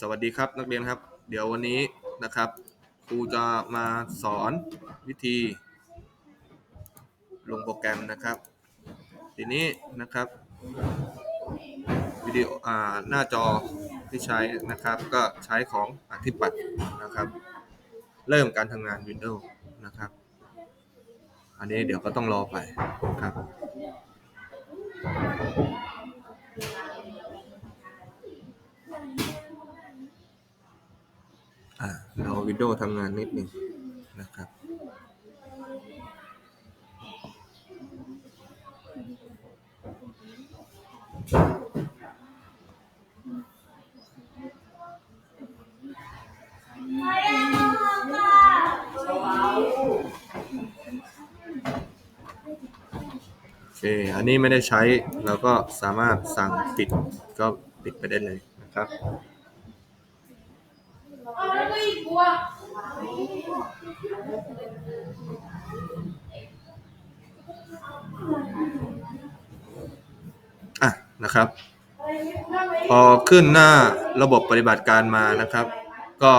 สวัสดีครับนักเรียนครับ เดี๋ยววันนี้นะครับครูจะมาสอนวิธีลงโปรแกรมนะครับ ทีนี้นะครับวิดีโออหน้าจอที่ใช้นะครับก็ใช้ของอธิปัตย์นะครับ เริ่มการทำงาน Windows นะครับ อันนี้เดี๋ยวก็ต้องรอไปครับ อ่ารอ วิดีโอทำงานนิดหนึ่งนะครับโอเค อันนี้ไม่ได้ใช้เราก็สามารถสั่งปิดก็ปิดไปได้เลยนะครับ อะนะครับ พอขึ้นหน้าระบบปฏิบัติการมานะครับ ก็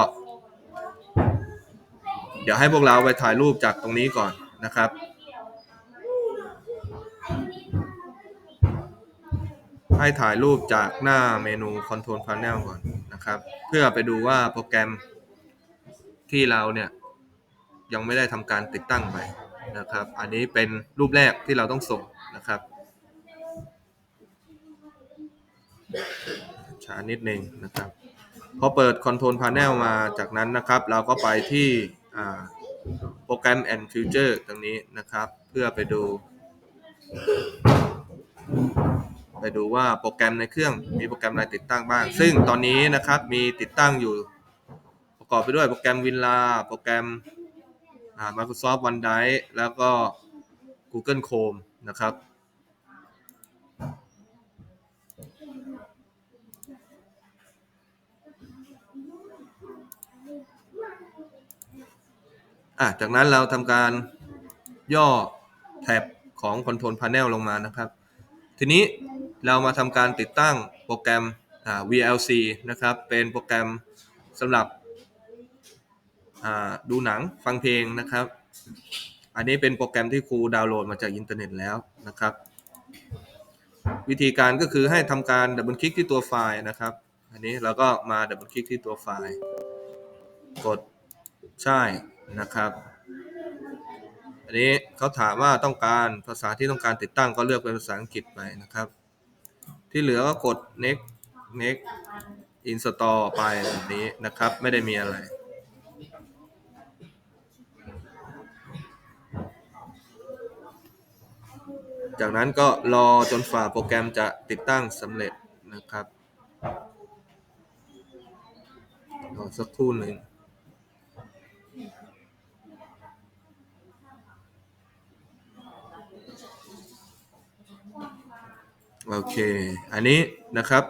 เดี๋ยวให้พวกเราไปถ่ายรูปจากตรงนี้ก่อนนะครับให้ถ่ายรูปจากหน้าเมนู Control Panel ก่อนนะครับ เพื่อไปดูว่าโปรแกรม ที่เราเนี่ยยังไม่ได้ทำการติดตั้งไปนะครับ อันนี้เป็นรูปแรกที่เราต้องส่งนะครับช้านิดนึงนะครับพอเปิด Control Panel มาจากนั้นนะครับ เราก็ไปที่โปรแกรม and Future ตรงนี้นะครับ เพื่อไปดู ไปดูว่าโปรแกรมในเครื่องมีโปรแกรมอะไรติดตั้งบ้าง ซึ่งตอนนี้นะครับมีติดตั้งอยู่ ประกอบไปด้วยโปรแกรม Winla โปรแกรมอ่า Microsoft OneDrive แล้วก็ Google Chrome นะครับอะจากนั้นเราทำการย่อแท็บของ Control Panel ลงมานะครับ ทีนี้เรามาทำการติดตั้งโปรแกรมอ่า VLC นะครับ เป็นโปรแกรมสำหรับ ดูหนังฟังเพลงนะครับ อันนี้เป็นโปรแกรมที่ครูดาวน์โหลดมาจากอินเทอร์เน็ตแล้วนะครับ วิธีการก็คือให้ทำการดับเบิลคลิกที่ตัวไฟล์นะครับ อันนี้เราก็มาดับเบิลคลิกที่ตัวไฟล์ กดใช่นะครับ อันนี้เขาถามว่าต้องการภาษาที่ต้องการติดตั้งก็เลือกเป็นภาษาอังกฤษไปนะครับ ที่เหลือก็กด next next install ไปแบบนี้นะครับ ไม่ได้มีอะไร จากนั้นก็รอจนฝ่าโปรแกรมจะติดตั้งสำเร็จนะครับรอสักครู่หนึ่งโอเค อันนี้นะครับ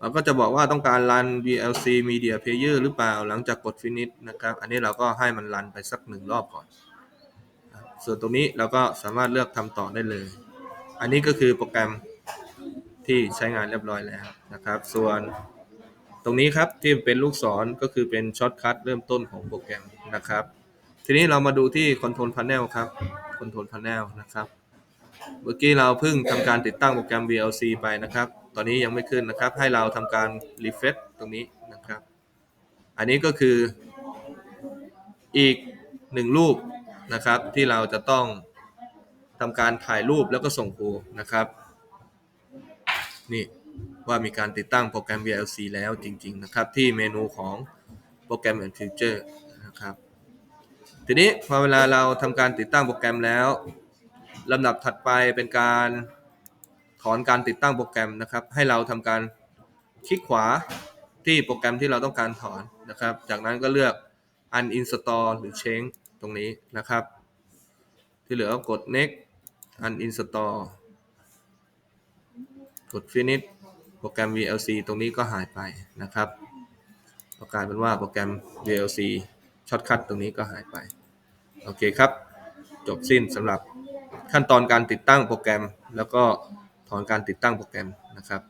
เราก็จะบอกว่าต้องการรัน VLC Media Player หรือเปล่าหลังจากกด Finish นะครับ อันนี้เราก็ให้มันรันไปสักหนึ่งรอบก่อน ส่วนตรงนี้เราก็สามารถเลือกทำต่อได้เลย อันนี้ก็คือโปรแกรมที่ใช้งานเรียบร้อยแล้วนะครับ ส่วนตรงนี้ครับที่เป็นลูกศรก็คือเป็นช็อตคัทเริ่มต้นของโปรแกรมนะครับ ทีนี้เรามาดูที่ Control Panel ครับ Control Panel นะครับ เมื่อกี้เราเพิ่งทำการติดตั้งโปรแกรม VLC ไปนะครับ ตอนนี้ยังไม่ขึ้นนะครับ ให้เราทำการ refresh ตรงนี้นะครับ อันนี้ก็คืออีกหนึ่งรูปนะครับที่เราจะต้อง ทำการถ่ายรูปแล้วก็ส่งครูนะครับ นี่ว่ามีการติดตั้งโปรแกรม VLC แล้วจริง ๆ นะครับ ที่เมนูของโปรแกรม and Future นะครับ ทีนี้พอเวลาเราทำการติดตั้งโปรแกรมแล้วลำดับถัดไปเป็นการถอนการติดตั้งโปรแกรมนะครับ ให้เราทำการคลิกขวาที่โปรแกรมที่เราต้องการถอนนะครับ จากนั้นก็เลือก uninstall หรือ change ตรงนี้นะครับ ที่เหลือก็กด next uninstall กด finish โปรแกรม VLC ตรงนี้ก็หายไปนะครับประกลายเป็นว่าโปรแกรม VLC ช็อตคัทตรงนี้ก็หายไป โอเคครับ จบสิ้นสำหรับขั้นตอนการติดตั้งโปรแกรม แล้วก็ถอนการติดตั้งโปรแกรมนะครับ